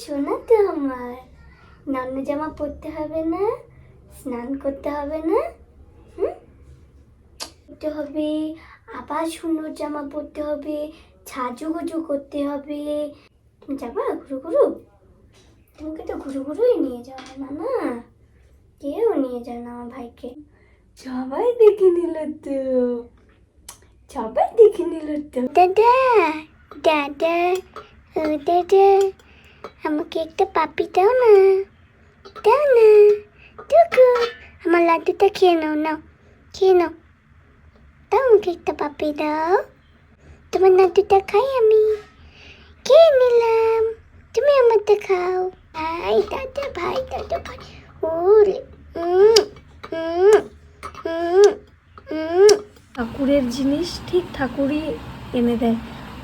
শোনা তো আমার। নন্ন জামা পরতে হবে না, স্নান করতে হবে না করতে হবে, আবার সুন্দর জামা পরতে হবে, সাজুগুজু করতে হবে। তুমি যাবা ঘুরু ঘুরু? তোমাকে তো ঘুরু ঘুরুই নিয়ে যাবে না না? কেউ নিয়ে যায় না আমার ভাইকে। সবাই দেখে নিল তো। সবাই দেখে নিল তো। দাদা দাদা দাদা আমাকে একটা পাপি দাও না দাও না টুকু আমার লাড্ডুটা খেয়ে নাও নাও খেয়ে নাও দাও আমাকে একটা পাপি দাও তোমার লাড্ডুটা খাই আমি খেয়ে নিলাম তুমি আমারটা খাও ভাই দাদা ভাই দাদা ভাই ওরে। ঠাকুরের জিনিস ঠিক ঠাকুরই এনে দেয়।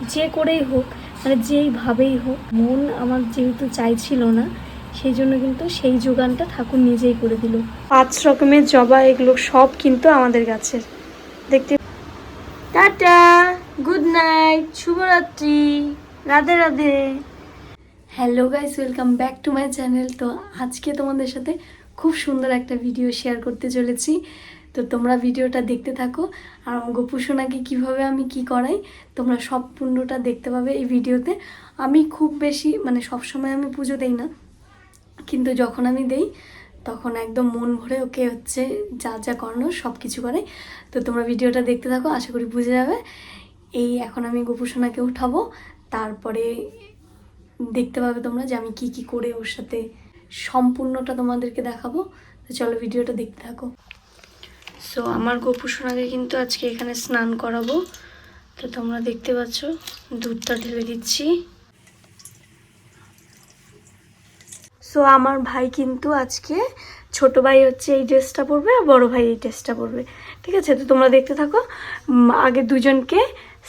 যে করেই হোক মানে যেইভাবেই হোক মন আমার যেহেতু চাইছিল না সেই জন্য কিন্তু সেই যোগানটা ঠাকুর নিজেই করে দিল। পাঁচ রকমের জবা এগুলো সব কিন্তু আমাদের গাছের। দেখতে টাটা গুড নাইট শুভরাত্রি Radhe Radhe. Hello guys welcome back to my channel তো আজকে তোমাদের সাথে খুব সুন্দর একটা ভিডিও শেয়ার করতে চলেছি। তো তোমরা ভিডিওটা দেখতে থাকো। আর আমার গোপুসোনাকে কীভাবে আমি কি করাই, তোমরা সব সম্পূর্ণটা দেখতে পাবে এই ভিডিওতে। আমি খুব বেশি মানে সবসময় আমি পুজো দেই না। কিন্তু যখন আমি দেই, তখন একদম মন ভরে ওকে হচ্ছে যা যা করানো সব কিছু করে তো তোমরা ভিডিওটা দেখতে থাকো, আশা করি বুঝে যাবে। এই এখন আমি গোপুসোনাকে উঠাবো। তারপরে দেখতে পাবে তোমরা যে আমি কি কি করে ওর সাথে সম্পূর্ণটা তোমাদেরকে দেখাবো। তো চলো ভিডিওটা দেখতে থাকো। সো আমার গোপুসোনাকে কিন্তু আজকে এখানে স্নান করাবো। তো তোমরা দেখতে পাচ্ছ, দুধটা ঢেলে দিচ্ছি। সো আমার ভাই কিন্তু আজকে ছোট ভাই হচ্ছে এই ড্রেসটা পরবে আর বড় ভাই এই ড্রেসটা পরবে। ঠিক আছে? তো তোমরা দেখতে থাকো। আগে দুজনকে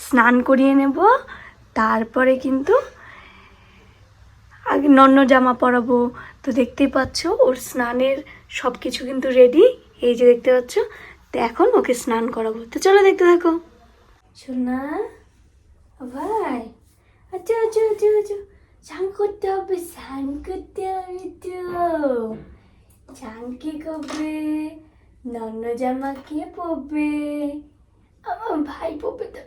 স্নান করিয়ে নেব। তারপরে কিন্তু আগে নন্য জামা পরাবো। তো দেখতেই পাচ্ছ, ওর স্নানের সব কিছু কিন্তু রেডি এই যে দেখতে পাচ্ছ, তো এখন ওকে স্নান করাবো। তো চলো দেখতে থাকো। ও ভাই। আচ্ছা আচ্ছা আচ্ছা আচ্ছা। স্নান করতে হবে, স্নান করতে হবে তো। স্নান কে করবে নন্য জামা কে পরবে? আমার ভাই পরবে তো।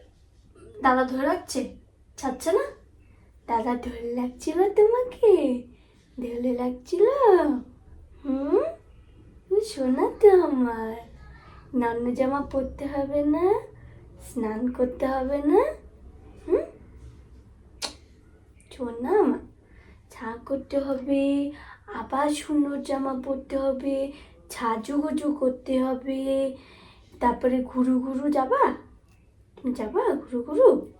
দাদা ধরে রাখছে? ছাড়ছে না? দাদা ধরে লাগছিল তোমাকে? ধরে লাগছিল হুম? শোনা তো আমার। নন্য জামা পরতে হবে না, স্নান করতে হবে না, হুম? শোনা আমার। চা করতে হবে, আবার সুন্দর জামা পরতে হবে সাজুগুজু করতে হবে, তারপরে ঘুরু ঘুরু যাবা? তুমি যাবা ঘুরু ঘুরু?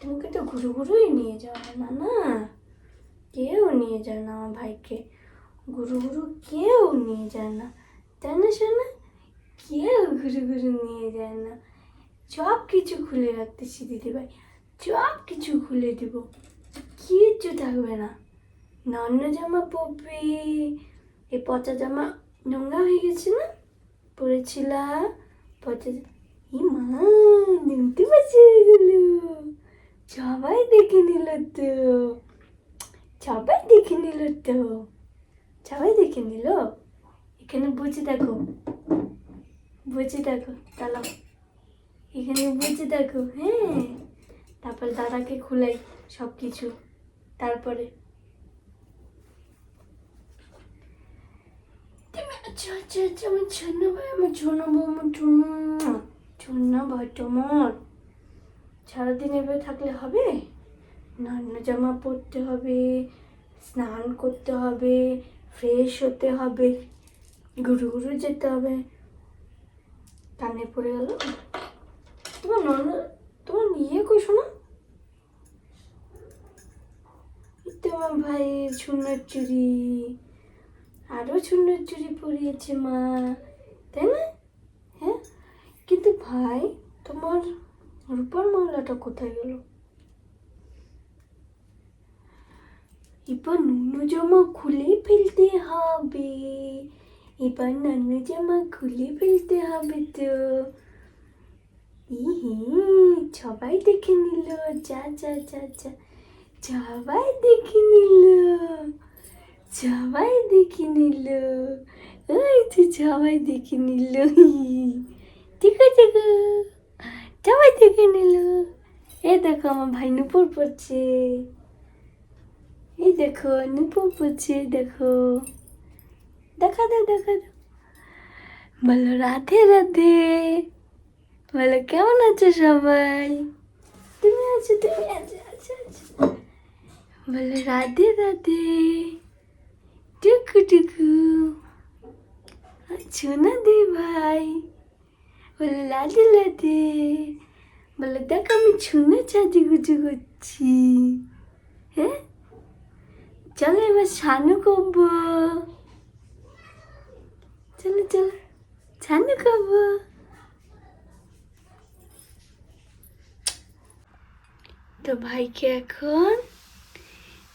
তোমাকে তো ঘুরু ঘুরুই নিয়ে যাওয়া না না। কেউ নিয়ে যায় না আমার ভাইকে। ঘুরু ঘুরু কেউ নিয়ে যায় না। তাই না শোনা? কেউ ঘুরু ঘুরু নিয়ে যায় না। সব কিছু খুলে রাখতেছি দিদিভাই। সব কিছু খুলে দিব। কিচ্ছু থাকবে না। নন্য জামা পরবে। এই পচা জামা নোংরা হয়ে গেছে না? পরেছিলা। পচা ই মা, নিমতে পারছে এগুলো। সবাই দেখে নিল তো। সবাই দেখে নিল তো। সবাই দেখে নিল? এখানে বুঝে দেখো। বুঝে দেখো চলো এখানে বুঝে দেখো হ্যাঁ। তারপর দাদাকে খুলাই সব কিছু তারপরে আচ্ছা আচ্ছা আচ্ছা আমার ছোন্ন ভাই, আমার ছোন্ন বউ, আমার ছোন্ন ছোন্ন ভাই সারাদিন এভাবে থাকলে হবে? নন্য জামা পরতে হবে, স্নান করতে হবে ফ্রেশ হতে হবে। ঘুরু ঘুরু যেতে হবে। কানে পড়ে গেল। তোমার নন্য তোমার ইয়ে কই শোনা? তোমার ভাই সুন্দর চুরি আরও সুন্দর চুরি পরিয়েছে মা। তাই না? হ্যাঁ? কিন্তু ভাই, তোমার রূপার মালাটা কোথায় গেল? এবার নুনু জামা খুলে ফেলতে হবে এবার নানু জামা খুলে ফেলতে হবে তো সবাই দেখে নিল যা যা যা যা সবাই দেখে নিল সবাই দেখে নিল ওই তো সবাই দেখে নিল ঠিক আছে গো সবাই দেখে নিল এ দেখো আমার ভাই পড়ছে এই দেখো, নুপুর পড়ছে দেখো। দেখা দাও দেখা দাও। বলো, রাধে রাধে। বলো, কেমন আছো সবাই? তুমি আছো তুমি আছো আছো আছো। বলো, রাধে রাধে। টুকু টুকু। আছো না দে ভাই? বলো লাদে লাদে বলো, দেখ, আমি ছুনে চাঁদি গুজু করছি। হ্যাঁ? চলো এবার সানু করব চলো চলো ছানু করব তো ভাইকে এখন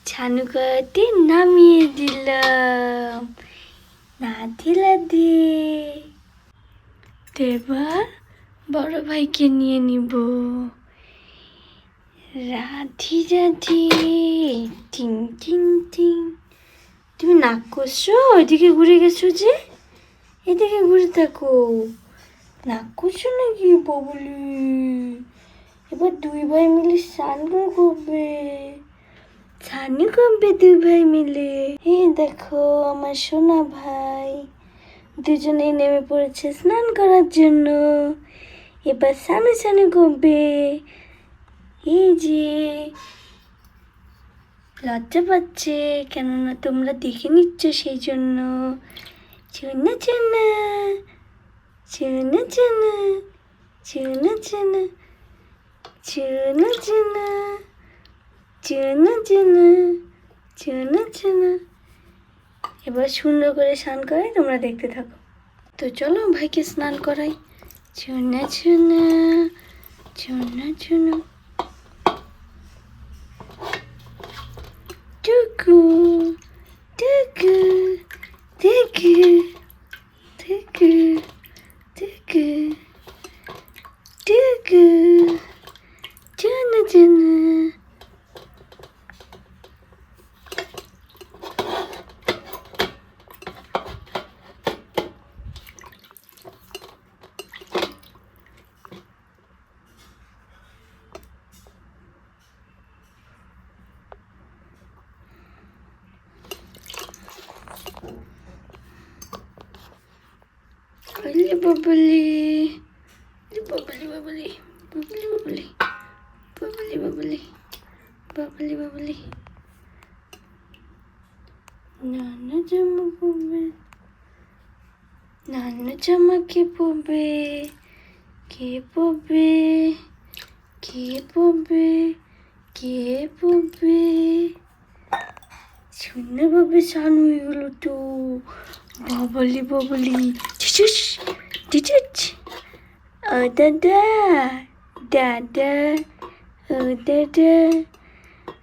ছানু করাতে নামিয়ে দিলাম। না দিলা তো এবার বড় ভাইকে নিয়ে নিব। রাধি রাধি। টিং টিং টিং। তুমি নাক করছ? ওইদিকে ঘুরে গেছো যে? এদিকে ঘুরে থাকো নাক করছ নাকি ববলি? এবার দুই ভাই মিলে স্নান করবে। স্নানই করবে দুই ভাই মিলে। এই দেখো আমার সোনা ভাই। দুজনেই নেমে পড়েছে স্নান করার জন্য। এবার স্নানে স্নানে করবে এই যে লজ্জা পাচ্ছে কেননা তোমরা দেখে নিচ্ছ সেই জন্য চুনা চুনা চুনা চুনা চুনা চুনা চুনা চুনা চুনা চুনা চুনা চুনা এবার সুন্দর করে স্নান করে তোমরা দেখতে থাকো তো চলো ভাইকে স্নান করাই চুনা চুনা চুনা চুনা Cuckoo. Cuckoo. বাবলি বাবলি বাবলি বাবলি বাবলি বাবলি বাবলি। নানা জামা পরবে, নানা জামা কে পরবে কে পরবে কে পরবে কে পরবে? শুনে পাবে সানু এগুলো তো, বাবলি বাবলি। টিচিস টিচিস ও দাদা দাদা ও দাদা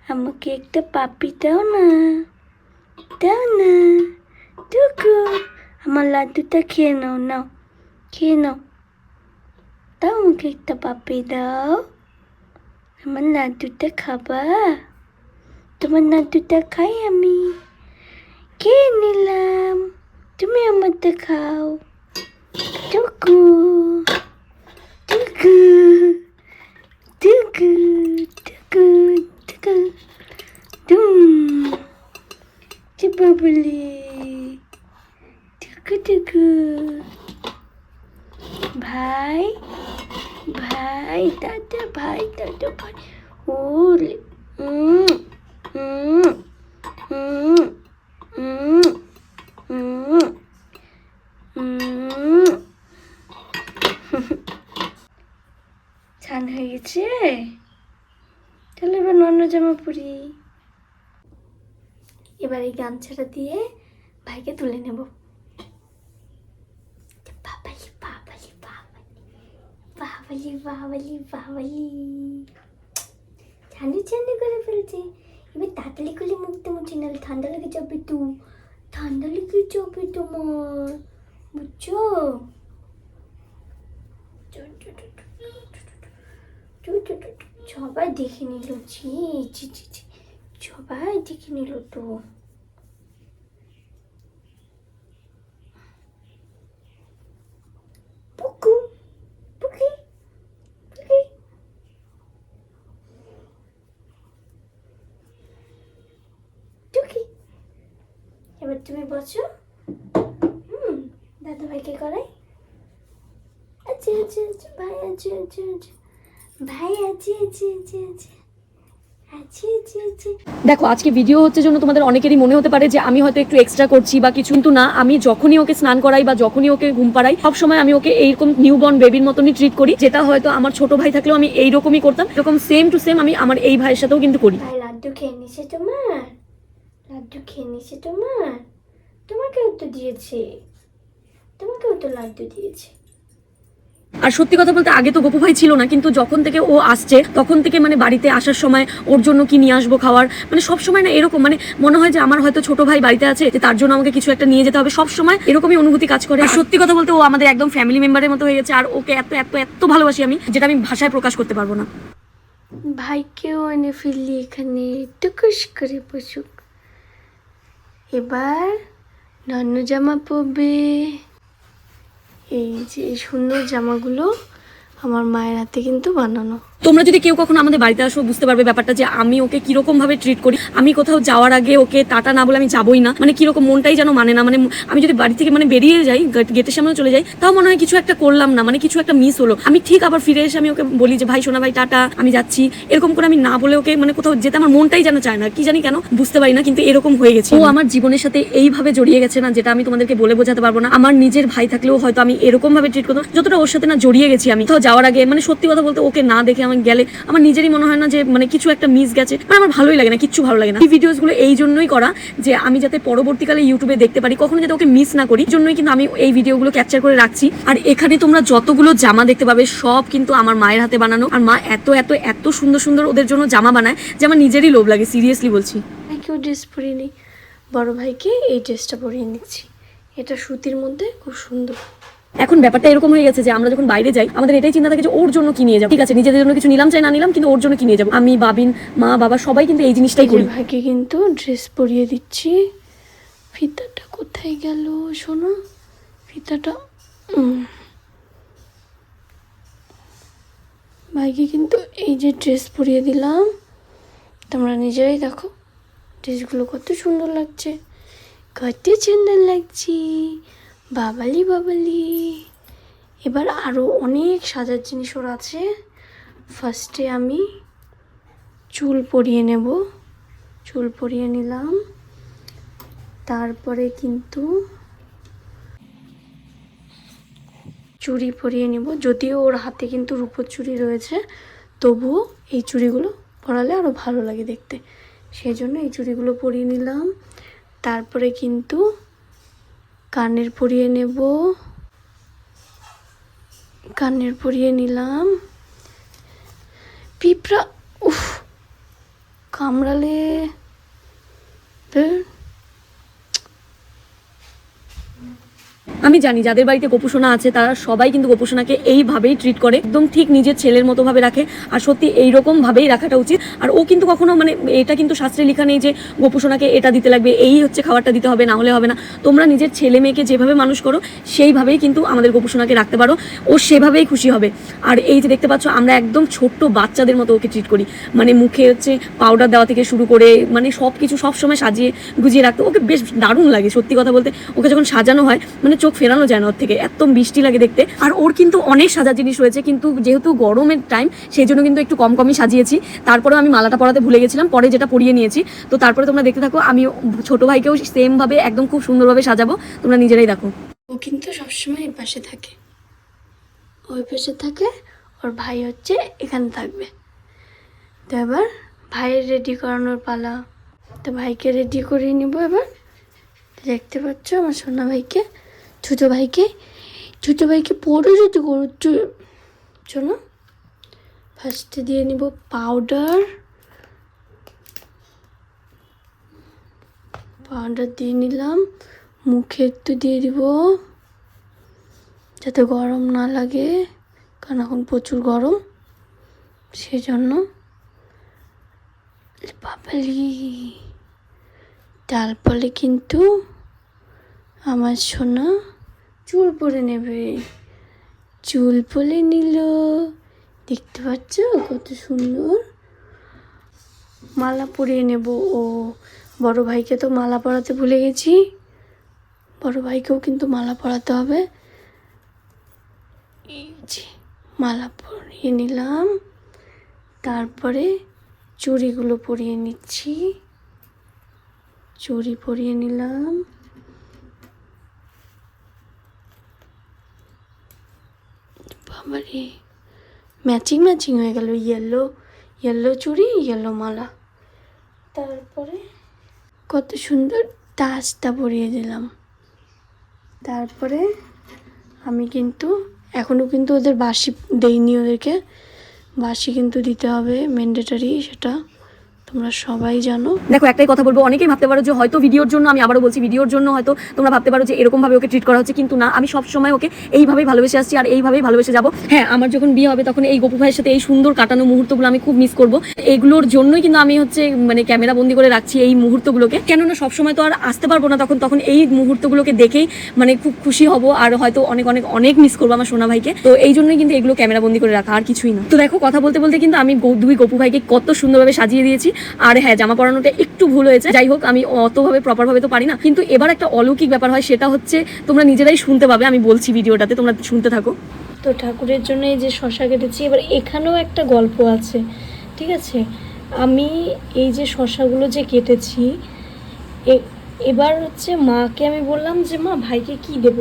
আমাকে একটা পাপি দাও না দাও না টুকু আমার লাড্ডুটা খেয়ে নাও নাও খেয়ে নাও দাও আমাকে একটা পাপি দাও আমার লাড্ডুটা খাবা তোমার লাড্ডুটা খাই আমি কে নিলাম তুমি আমারটা খাও টুকু 뜨그 뜨그 뜨그 뜨그 둠 찌뿌블리. 뜨그뜨그. 바이 바이 따뜻 바이 따뜻 바이 오리 음음 음. 음, 음. পরি এবার এই গামছাটা দিয়ে ভাইকে তুলে নেব বাবালি বাবালি বাবালি বাবালি বাবালি বাবালি ঠান্ডা ঠান্ডা করে ফেলছে এবার তাড়াতাড়ি করলে মুখতে মুছে নাহলে ঠান্ডা লেগে যাবে তো ঠান্ডা লেগে যাবে তোমার বুঝছ সবাই দেখে নিল, ছি ছি ছি ছি। সবাই দেখে নিল তো। এবার তুমি বসো। হুম দাদা ভাইকে করাই। আচ্ছা আচ্ছা আচ্ছা ভাই আচ্ছা আচ্ছা আছে ভাই আছে আছে দেখো আজকে ভিডিও হচ্ছে জন্য তোমাদের অনেকেরই মনে হতে পারে যে আমি হয়তো একটু এক্সট্রা করছি বা কিছু কিন্তু না আমি যখনই ওকে স্নান করাই বা যখনই ওকে ঘুম পাড়াই সবসময় আমি ওকে এইরকম নিউবর্ন বেবির মতনই ট্রিট করি যেটা হয়তো আমার ছোট ভাই থাকলেও আমি এইরকমই করতাম। এরকম সেম টু সেম আমি আমার এই ভাইয়ের সাথেও কিন্তু করি। লাড্ডু খেয়ে নিছে তোমার? লাড্ডু খেয়ে নিছে তোমার? তোমাকেও তো দিয়েছে। তোমাকেও তো লাড্ডু দিয়েছে। আর সত্যি কথা বলতে আগে তো গোপু ভাই ছিল না, কিন্তু যখন থেকে ও আসছে, তখন থেকে মানে বাড়িতে আসার সময় ওর জন্য কি নিয়ে আসব খাওয়ার মানে সব সময় না এরকম মানে মনে হয় যে আমার হয়তো ছোট ভাই বাড়িতে আছে, যে তার জন্য আমাকে কিছু একটা নিয়ে যেতে হবে, সব সময় এরকমই অনুভূতি কাজ করে। আর সত্যি কথা বলতে ও আমাদের একদম ফ্যামিলি মেম্বারের মতো হয়ে গেছে, আর ওকে এত এত এত ভালোবাসি আমি, যেটা আমি ভাষায় প্রকাশ করতে পারব না। ভাইকেও এনে ফেললি এখানে টুকুস করে বসুক এবার নন্ন জামা পরবে। এই যে সুন্দর জামাগুলো আমার মায়ের হাতে কিন্তু বানানো। তোমরা যদি কেউ কখনো আমাদের বাড়িতে আসো, বুঝতে পারবে ব্যাপারটা যে আমি ওকে কীরকম ভাবে ট্রিট করি। আমি কোথাও যাওয়ার আগে ওকে টাটা না বলে আমি যাবোই না। মানে কীরকম মনটাই যেন মানে না। মানে আমি যদি বাড়ি থেকে মানে বেরিয়ে যাই গেটের সামনে চলে যাই, তাও মনে হয় কিছু একটা করলাম না। মানে কিছু একটা মিস হলো। আমি ঠিক আবার ফিরে এসে আমি ওকে বলি যে, ভাই সোনা ভাই, টাটা, আমি যাচ্ছি। এরকম করে আমি না বলে ওকে মানে কোথাও যেতে আমার মনটাই যেন চায় না। কি জানি কেন, বুঝতে পারি না, কিন্তু এরকম হয়ে গেছে। ও আমার জীবনের সাথে এইভাবে জড়িয়ে গেছে না, যেটা আমি তোমাদেরকে বলে বোঝাতে পারব না। আমার নিজের ভাই থাকলেও হয়তো আমি এরকম ভাবে ট্রিট করতাম, যতটা ওর সাথে না জড়িয়ে গেছি আমি। কোথাও যাওয়ার আগে মানে সত্যি কথা বলতে ওকে না দেখে আমি গেলে আমার নিজেরই মনে হয় না যে মানে কিছু একটা মিস গেছে। মানে আমার ভালোই লাগে না, কিচ্ছু ভালো লাগে না। এই ভিডিওসগুলো এই জন্যই করা যে আমি যাতে পরবর্তীকালে ইউটিউবে দেখতে পারি, কখনো যাতে ওকে মিস না করি। জন্যই কিন্তু আমি এই ভিডিওগুলো ক্যাপচার করে রাখছি। আর এখানে তোমরা যতগুলো জামা দেখতে পাবে, সব কিন্তু আমার মায়ের হাতে বানানো। আর মা এত এত এত সুন্দর সুন্দর ওদের জন্য জামা বানায় যে আমার নিজেরই লোভ লাগে সিরিয়াসলি বলছি। ভাইকেও ড্রেস পরিয়ে নিই বড় ভাইকে এই ড্রেসটা পরিয়ে নিচ্ছি। এটা সুতির মধ্যে খুব সুন্দর। এখন ব্যাপারটা এরকম হয়ে গেছে যে আমরা যখন বাইরে যাই, আমাদের এটাই চিন্তা থাকে যে ওর জন্য কি নিয়ে যাব। ঠিক আছে, নিজেদের জন্য কিছু নিলাম চাই, না নিলাম, কিন্তু ওর জন্য কি নিয়ে যাব? আমি, বাবিন, মা, বাবা, সবাই কিন্তু এই জিনিসটাই করি। ভাইকে কিন্তু ড্রেস পরিয়ে দিচ্ছি। ফিতাটা কোথায় গেল শোনো? ফিতাটা। ভাইকে কিন্তু এই যে ড্রেস পরিয়ে দিলাম, তোমরা নিজেরাই দেখো। ড্রেসগুলো কত সুন্দর লাগছে। কত সুন্দর লাগছে। বাবালি বাবালি। এবার আরও অনেক সাজার জিনিস ওর আছে। ফার্স্টে আমি চুল পরিয়ে নেব। চুল পরিয়ে নিলাম। তারপরে কিন্তু চুড়ি পরিয়ে নিব। যদিও ওর হাতে কিন্তু রূপোর চুড়ি রয়েছে, তবুও এই চুড়িগুলো পরালে আরও ভালো লাগে দেখতে। সেই জন্য এই চুড়িগুলো পরিয়ে নিলাম। তারপরে কিন্তু কানের পরিয়ে নেব। কানের পরিয়ে নিলাম। পিঁপড়া উফ কামড়ালে আমি জানি যাদের বাড়িতে গোপুসোনা আছে, তারা সবাই কিন্তু গোপুসোনাকে এইভাবেই ট্রিট করে। একদম ঠিক নিজের ছেলের মতো ভাবে রাখে, আর সত্যি এইরকম ভাবেই রাখাটা উচিত। আর ও কিন্তু কখনো মানে এটা কিন্তু শাস্ত্রে লেখা নেই যে গোপুসোনাকে এটা দিতে লাগবে, এই হচ্ছে খাবারটা দিতে হবে, না হলে হবে না। তোমরা নিজের ছেলে মেয়েকে যেভাবে মানুষ করো, সেইভাবেই কিন্তু আমাদের গোপুসোনাকে রাখতে পারো, ও সেভাবেই খুশি হবে। আর এই যে দেখতে পাচ্ছ, আমরা একদম ছোট্ট বাচ্চাদের মতো ওকে ট্রিট করি। মানে মুখে হচ্ছে পাউডার দেওয়া থেকে শুরু করে মানে সব কিছু সবসময় সাজিয়ে গুজিয়ে রাখতে, ওকে বেশ দারুণ লাগে সত্যি কথা বলতে। ওকে যখন সাজানো হয় মানে চোখ ফেরানো যায় না ওর থেকে, এত মিষ্টি লাগে দেখতে। আর ওর কিন্তু অনেক সাজা জিনিস রয়েছে, কিন্তু যেহেতু গরমের টাইম সেই জন্য কিন্তু একটু কম কমই সাজিয়েছি। তারপরেও আমি মালাটা পরাতে ভুলে গেছিলাম, পরে যেটা পরিয়ে নিয়েছি। তো তারপরে তোমরা দেখতে থাকো, আমি ছোট ভাইকেও সেমভাবে একদম খুব সুন্দরভাবে সাজাবো, তোমরা নিজেরাই দেখো। ও কিন্তু সবসময় এই পাশে থাকে। ওই পাশে থাকে, ওর ভাই হচ্ছে এখানে থাকবে। তো এবার ভাইয়ের রেডি করানোর পালা। তো ভাইকে রেডি করিয়ে নিব এবার। দেখতে পাচ্ছ আমার সোনা ভাইকে। ছোটো ভাইকে ছোটো ভাইকে পরে রেডি গরুর জন্য ফার্স্টে দিয়ে নিব পাউডার পাউডার দিয়ে নিলাম। মুখে একটু দিয়ে দিব। যাতে গরম না লাগে, কারণ এখন প্রচুর গরম। সেজন্য পাপালি তারপরে কিন্তু আমার সোনা। চুল পরে নেবে। চুল পরে নিল। দেখতে পাচ্ছ কত সুন্দর? মালা পরিয়ে নেব। ও, বড় ভাইকে তো মালা পরাতে ভুলে গেছি। বড় ভাইকেও কিন্তু মালা পরাতে হবে। এই যে, মালা পরিয়ে নিলাম। তারপরে চুড়িগুলো পরিয়ে নিচ্ছি। চুড়ি পরিয়ে নিলাম। বাবারে। ম্যাচিং ম্যাচিং হয়ে গেল। ইয়েলো ইয়েলো চুড়ি ইয়েলো মালা। তারপরে কত সুন্দর তাজটা পরিয়ে দিলাম। তারপরে আমি কিন্তু এখনও কিন্তু ওদের বাসি দেইনি ওদেরকে। বাসি কিন্তু দিতে হবে ম্যান্ডেটারি সেটা। তোমরা সবাই জানো। দেখো, একটাই কথা বলব, অনেকেই ভাবতে পারো যে হয়তো ভিডিওর জন্য আমি আবারও বলছি, ভিডিওর জন্য হয়তো তোমরা ভাবতে পারো যে এরকম ভাবে ওকে ট্রিট করা হচ্ছে, কিন্তু না, আমি সব সময় ওকে এইভাবেই ভালোবেসে আসছি, আর এইভাবেই ভালোবেসে যাব। হ্যাঁ আমার যখন বিয়ে হবে তখন এই গোপু ভাইয়ের সাথে এই সুন্দর কাটানো মুহূর্তগুলো আমি খুব মিস করব। এগুলোর জন্যই কিন্তু আমি হচ্ছে মানে ক্যামেরা বন্দি করে রাখছি এই মুহূর্তগুলোকে। কেননা সবসময় তো আর আসতে পারব না তখন তখন এই মুহূর্তগুলোকে দেখেই মানে খুব খুশি হব, আর হয়তো অনেক অনেক অনেক মিস করব আমার সোনা ভাইকে। তো এই জন্যই কিন্তু এগুলো ক্যামেরা বন্দি করে রাখা, আর কিছুই না। তো দেখো, কথা বলতে বলতে কিন্তু আমি দুই গপু ভাইকে কত সুন্দরভাবে সাজিয়ে দিয়েছি। আর হ্যাঁ জামা পরানোটা একটু ভুল হয়েছে। যাই হোক, আমি অতভাবে প্রপারভাবে তো পারি না। কিন্তু এবার একটা অলৌকিক ব্যাপার হয়, সেটা হচ্ছে তোমরা নিজেরাই শুনতে পাবে, আমি বলছি ভিডিওটাতে, তোমরা শুনতে থাকো। তো ঠাকুরের জন্য এই যে শশা কেটেছি, এবার এখানেও একটা গল্প আছে, ঠিক আছে? আমি এই যে শশাগুলো যে কেটেছি এবার হচ্ছে মাকে আমি বললাম যে, মা, ভাইকে কি দেব?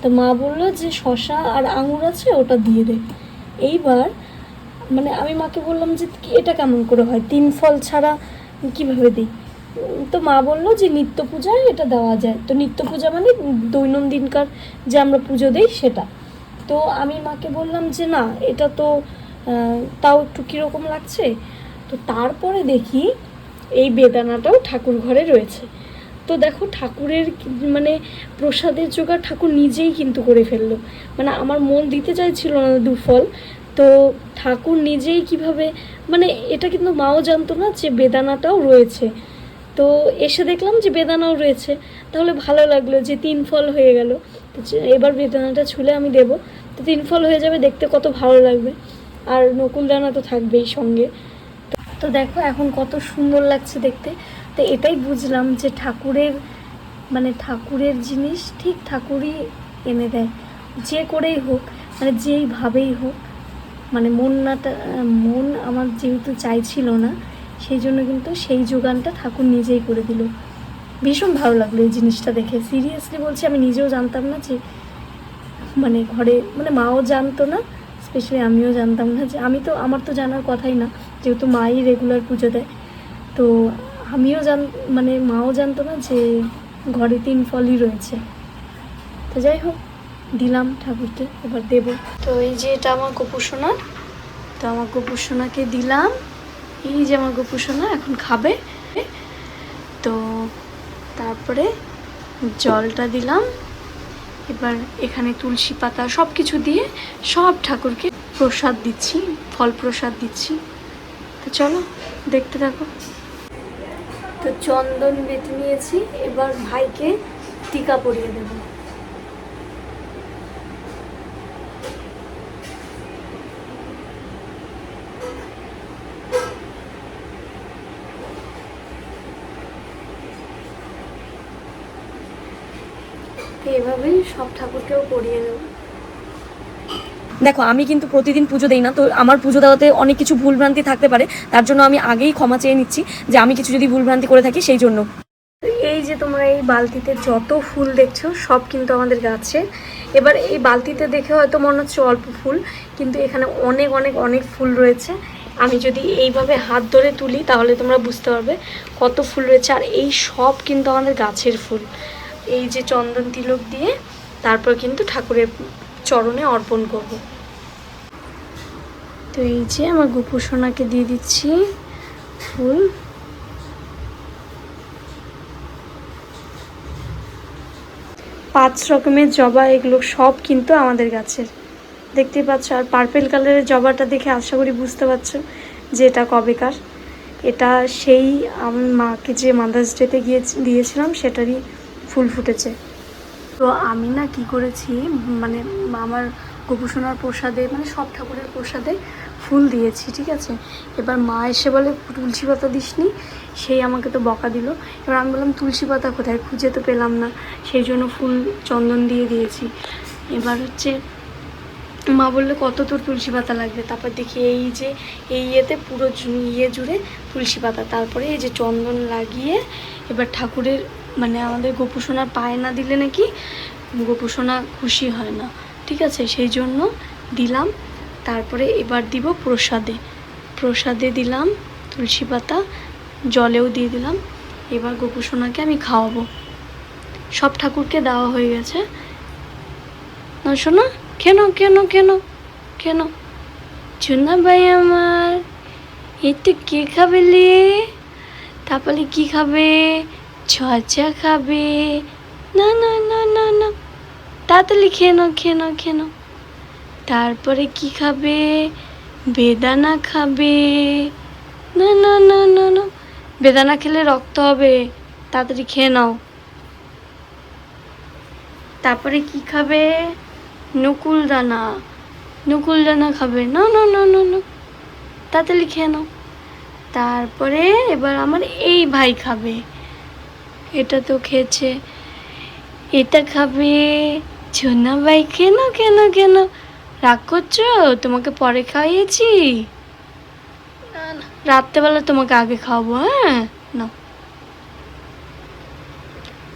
তো মা বলল যে, শশা আর আঙুর আছে, ওটা দিয়ে দে। এইবার মানে আমি মাকে বললাম যে এটা কেমন করে হয়? তিন ফল ছাড়া কীভাবে দিই? তো মা বলল যে, নিত্য পূজায় এটা দেওয়া যায়। তো নিত্য পূজা মানে দৈনন্দিনকার যে আমরা পুজো দিই সেটা। তো আমি মাকে বললাম যে, না, এটা তো তাও একটু কীরকম লাগছে? তো তারপরে দেখি এই বেদানাটাও ঠাকুর ঘরে রয়েছে। তো দেখো ঠাকুরের মানে প্রসাদের জোগাড় ঠাকুর নিজেই কিন্তু করে ফেলল। মানে আমার মন দিতে চাইছিল না দুফল তো ঠাকুর নিজেই কীভাবে মানে এটা কিন্তু মাও জানতো না যে বেদানাটাও রয়েছে। তো এসে দেখলাম যে বেদানাও রয়েছে। তাহলে ভালো লাগল যে তিন ফল হয়ে গেল। এবার বেদানাটা ছুলে আমি দেব। তো তিন ফল হয়ে যাবে, দেখতে কত ভালো লাগবে। আর নকুলদানা তো থাকবেই সঙ্গে। তো দেখো এখন কত সুন্দর লাগছে দেখতে। তো এটাই বুঝলাম যে ঠাকুরের মানে ঠাকুরের জিনিস ঠিক ঠাকুরই এনে দেয়। যে করেই হোক মানে যেইভাবেই হোক। মানে মন নাটা মন আমার যেহেতু চাইছিল না, সেই জন্য কিন্তু সেই যোগানটা ঠাকুর নিজেই করে দিল। ভীষণ ভালো লাগল এই জিনিসটা দেখে। সিরিয়াসলি বলছি, আমি নিজেও জানতাম না যে মানে ঘরে মানে মাও জানতো না স্পেশালি আমিও জানতাম না যে, আমি তো, আমার তো জানার কথাই না, যেহেতু মাই রেগুলার পুজো দেয়। তো আমিও জান মানে মাও জানতো না যে, ঘরে তিন ফলই রয়েছে। তো যাই হোক দিলাম ঠাকুরকে, এবার দেব। তো এই যে এটা আমার গোপুসোনা তো আমার গোপুসোনাকে দিলাম। এই যে আমার গোপুসোনা এখন খাবে। তো তারপরে জলটা দিলাম। এবার এখানে তুলসী পাতা সব কিছু দিয়ে সব ঠাকুরকে প্রসাদ দিচ্ছি, ফল প্রসাদ দিচ্ছি। তো চলো, দেখতে থাকো। তো চন্দন বেটে নিয়েছি, এবার ভাইকে টিকা পরিয়ে দেবো। এভাবেই সব ঠাকুরকেও পরিয়ে দেবো। দেখো আমি কিন্তু প্রতিদিন পুজো দেই না তো আমার পুজো দেওয়াতে অনেক কিছু ভুলভ্রান্তি থাকতে পারে তার জন্য আমি আগেই ক্ষমা চেয়ে নিচ্ছি যে আমি কিছু যদি ভুলভ্রান্তি করে থাকি সেই জন্য। এই যে তোমরা এই বালতিতে যত ফুল দেখছ সব কিন্তু আমাদের গাছে। এবার এই বালতিতে দেখে হয়তো মনে হচ্ছে অল্প ফুল কিন্তু এখানে অনেক অনেক অনেক ফুল রয়েছে। আমি যদি এইভাবে হাত ধরে তুলি তাহলে তোমরা বুঝতে পারবে কত ফুল রয়েছে আর এই সব কিন্তু আমাদের গাছের ফুল। এই যে চন্দন তিলক দিয়ে তারপর কিন্তু ঠাকুরের চরণে অর্পণ করব। তো এই যে আমার গোপুসোনাকে দিয়ে দিচ্ছি ফুল। পাঁচ রকমের জবা, এগুলো সব কিন্তু আমাদের গাছের। দেখতেই পাচ্ছ, আর পার্পেল কালারের জবাটা দেখে আশা করি বুঝতে পারছ যে এটা কবেকার। এটা সেই আমি মাকে যে মাদার্স ডেতে গিয়ে দিয়েছিলাম, সেটারই ফুল ফুটেছে। তো আমি না কি করেছি মানে আমার গোপুসোনার প্রসাদে মানে সব ঠাকুরের প্রসাদে ফুল দিয়েছি, ঠিক আছে? এবার মা এসে বলে, তুলসী পাতা দিসনি? সেই আমাকে তো বকা দিল। এবার আমি বললাম, তুলসী পাতা কোথায়? খুঁজে তো পেলাম না। সেই জন্য ফুল চন্দন দিয়ে দিয়েছি। এবার হচ্ছে মা বলল, কত তোর তুলসী পাতা লাগবে? তারপর দেখি এই যে, এই ইয়েতে পুরো ইয়ে জুড়ে তুলসী পাতা। তারপরে এই যে চন্দন লাগিয়ে এবার ঠাকুরের মানে আমাদের গোপুসোনার পায়ে না দিলে নাকি গোপুসোনা খুশি হয় না। ঠিক আছে? সেই জন্য দিলাম। তারপরে এবার দিব প্রসাদে। প্রসাদে দিলাম তুলসী পাতা, জলেও দিয়ে দিলাম। এবার গোপুসোনাকে আমি খাওয়াবো। সব ঠাকুরকে দেওয়া হয়ে গেছে। না শোনা কেন কেন কেন কেন? চুনা ভাই আমার একটু কে খাবে লে? তারপরে কি খাবে? ছচা খাবে। না না না না না। তাড়াতাড়ি খেয়ে নাও খেয়ে নাও খেয়ে নাও। তারপরে কি খাবে? বেদানা খাবে। না না না না না। বেদানা খেলে রক্ত হবে। তাড়াতাড়ি খেয়ে নাও। তারপরে কি খাবে? নকুল দানা। নকুল দানা খাবে। না না না না না। তাড়াতাড়ি খেয়ে নাও। তারপরে এবার আমার এই ভাই খাবে। এটা তো খেয়েছে এটা খাবে ছোনা ভাই কেন কেন কেন রাগ করছ তোমাকে পরে খাইয়েছি না না রাত্রেবেলা তোমাকে আগে খাওয়াবো হ্যাঁ না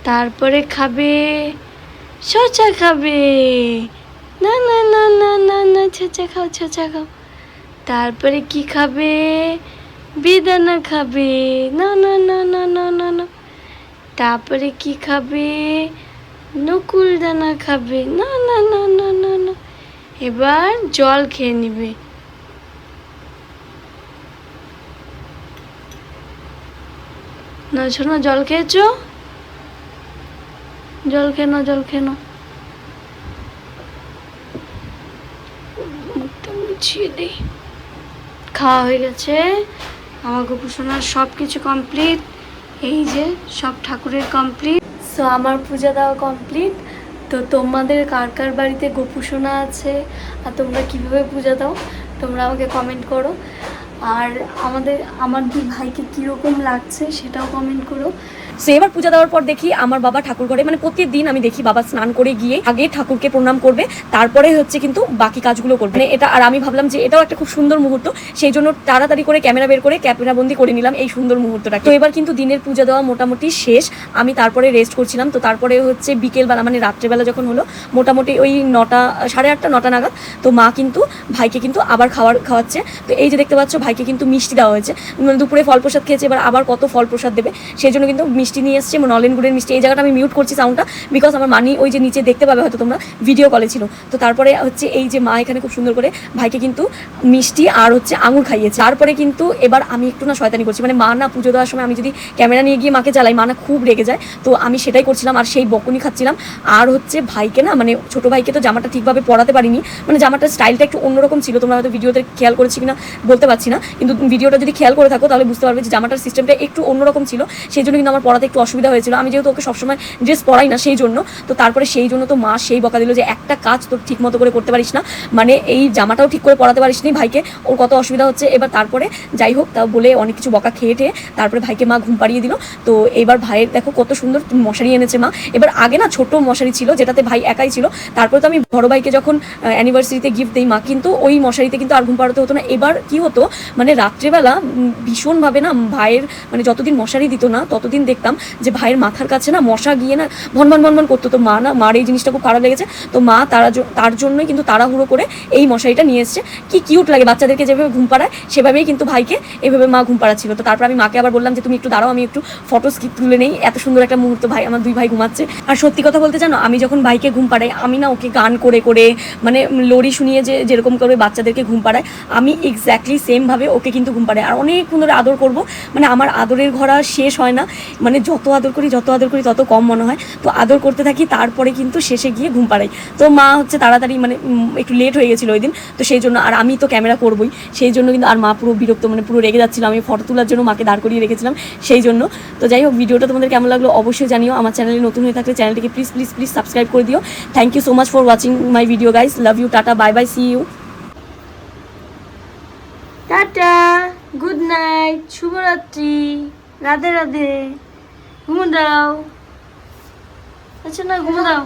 তারপরে খাবে ছোচা খাবে না না না না না না ছোচা খাও ছোচা খাও তারপরে কি খাবে বেদানা খাবে না না না না না না না তারপরে কি খাবে? নকুল দানা খাবে। না না না না না না। এবার জল খেয়ে নিবে। না, শোনো, জল খেয়েছো? জল খেয়ে জল খেয়ে নাও। খাওয়া হয়ে গেছে। আমার গোপুসোনার সব কিছু কমপ্লিট এই যে, সব ঠাকুরের কমপ্লিট সো আমার পূজা দেওয়া কমপ্লিট তো তোমাদের কার কার বাড়িতে গোপুসোনা আছে? আর তোমরা কীভাবে পূজা দাও? তোমরা আমাকে কমেন্ট করো। আর আমাদের, আমার দুই ভাইকে কীরকম লাগছে সেটাও কমেন্ট করো। সো এবার পূজা দেওয়ার পর দেখি আমার বাবা ঠাকুর ঘরে মানে প্রতিদিন আমি দেখি বাবা স্নান করে গিয়ে আগে ঠাকুরকে প্রণাম করবে, তারপরে হচ্ছে কিন্তু বাকি কাজগুলো করবে। মানে এটা, আর আমি ভাবলাম যে এটাও একটা খুব সুন্দর মুহূর্ত, সেই জন্য তাড়াতাড়ি করে ক্যামেরা বের করে ক্যামেরা বন্দি করে নিলাম এই সুন্দর মুহূর্তটা তো এবার কিন্তু দিনের পূজা দেওয়া মোটামুটি শেষ, আমি তারপরে রেস্ট করছিলাম, তো তারপরে হচ্ছে বিকেলবেলা মানে রাত্রেবেলা যখন হলো, মোটামুটি ওই নটা, সাড়ে আটটা, নটা নাগাদ, তো মা কিন্তু ভাইকে কিন্তু আবার খাওয়ার, খাওয়াচ্ছে। তো এই যে দেখতে পাচ্ছ, ভাইকে কিন্তু মিষ্টি দেওয়া হয়েছে। মানে দুপুরে ফল প্রসাদ খেয়েছে, এবার আবার কত ফল প্রসাদ দেবে, সেই জন্য কিন্তু মিষ্টি নিয়ে এসছে নলেন গুড়ের মিষ্টি। এই জায়গাটা আমি মিউট করছি সাউন্ডটা বিকজ আমার মানি ওই যে নিচে দেখতে পাবে হয়তো তোমরা ভিডিও কলে ছিল। তো তারপরে হচ্ছে এই যে মা এখানে খুব সুন্দর করে ভাইকে কিন্তু মিষ্টি আর হচ্ছে আঙুর খাইয়েছে। তারপরে কিন্তু এবার আমি একটু না শয়তানি করছি মানে মা না পুজো দেওয়ার সময় আমি যদি ক্যামেরা নিয়ে গিয়ে মাকে জ্বালাই, মা না খুব রেগে যায়, তো আমি সেটাই করছিলাম আর সেই বকুনি খাচ্ছিলাম। আর হচ্ছে ভাইকে না মানে ছোট ভাইকে তো জামাটা ঠিকভাবে পরাতে পারিনি মানে জামাটার স্টাইলটা একটু অন্যরকম ছিল, তোমরা হয়তো ভিডিওতে খেয়াল করেছি কিনা বলতে পারছি না, কিন্তু ভিডিওটা যদি খেয়াল করে থাকো, তাহলে বুঝতে পারবে যে জামাটার সিস্টেমটা একটু অন্যরকম ছিল, সেই জন্য কিন্তু আমার পড়াতে একটু অসুবিধা হয়েছিল। আমি যেহেতু ওকে সবসময় ড্রেস পরাই না সেই জন্য, তো তারপরে সেই জন্য তো মা সেই বকা দিল যে একটা কাজ তোর ঠিক মতো করে করতে পারিস না। মানে এই জামাটাও ঠিক করে পরাতে পারিস নি ভাইকে, ওর কত অসুবিধা হচ্ছে। এবার তারপরে যাই হোক তা বলে অনেক কিছু বকা খেয়ে ঠেয়ে তারপরে ভাইকে মা ঘুম পাড়িয়ে দিল। তো এবার ভাইয়ের দেখো কত সুন্দর মশারি এনেছে মা। এবার আগে না ছোট মশারি ছিল, যেটাতে ভাই একাই ছিল। তারপরে তো আমি বড় ভাইকে যখন অ্যানিভার্সারিতে গিফট দিই, মা কিন্তু ওই মশারিতে কিন্তু আর ঘুম পাড়াতে হতো না। এবার কি হতো মানে রাত্রেবেলা ভীষণভাবে না ভাইয়ের মানে যতদিন মশারি দিত না, ততদিন দেখতাম যে ভাইয়ের মাথার কাছে না মশা গিয়ে না ভন ভন ভন ভন করতো। তো মা না, মার এই জিনিসটা খুব খারাপ লেগেছে। তো মা তারা তার জন্যই কিন্তু তাড়াহুড়ো করে এই মশারিটা নিয়ে এসছে। কি কিউট লাগে, বাচ্চাদেরকে যেভাবে ঘুম পাড়ায়, সেভাবেই কিন্তু ভাইকে এভাবে মা ঘুম পাড়াচ্ছিল। তো তারপর আমি মাকে আবার বললাম যে, তুমি একটু দাঁড়াও, আমি একটু ফটো স্কিপ তুলে নেই। এত সুন্দর একটা মুহূর্ত ভাই, আমার দুই ভাই ঘুমাচ্ছে। আর সত্যি কথা বলতে জানো, আমি যখন ভাইকে ঘুম পাড়াই, আমি না ওকে গান করে করে মানে লড়ি শুনিয়ে যে, যেরকম করে বাচ্চাদেরকে ঘুম পাড়ায়, আমি এক্স্যাক্টলি সেমভাবে ওকে কিন্তু ঘুম পাড়াই। আর অনেকক্ষণ ধরে আদর করব। মানে আমার আদরের ঘরা শেষ হয় না। মানে মানে যত আদর করি, যত আদর করি, তত কম মনে হয়। তো আদর করতে থাকি, তারপরে কিন্তু শেষে গিয়ে ঘুম পাড়াই। তো মা হচ্ছে তাড়াতাড়ি মানে একটু লেট হয়ে গেছিল ওই দিন তো সেই জন্য আর আমি তো ক্যামেরা করবই। সেই জন্য কিন্তু আর মা পুরো বিরক্ত মানে পুরো রেগে যাচ্ছিল। আমি ফটো তোলার জন্য মাকে দাঁড় করিয়ে রেখেছিলাম। সেই জন্য। তো যাই হোক, ভিডিওটা তোমাদের কেমন লাগল অবশ্যই জানিও। আমার চ্যানেলে নতুন হয়ে থাকলে চ্যানেলটিকে প্লিজ প্লিজ প্লিজ সাবস্ক্রাইব করে দিও। Thank you so much for watching my video guys love you tata bye bye see you tata good night শুভরাত্রি রাধে রাধে ঘুমো দাও। আচ্ছা না ঘুমো দাও।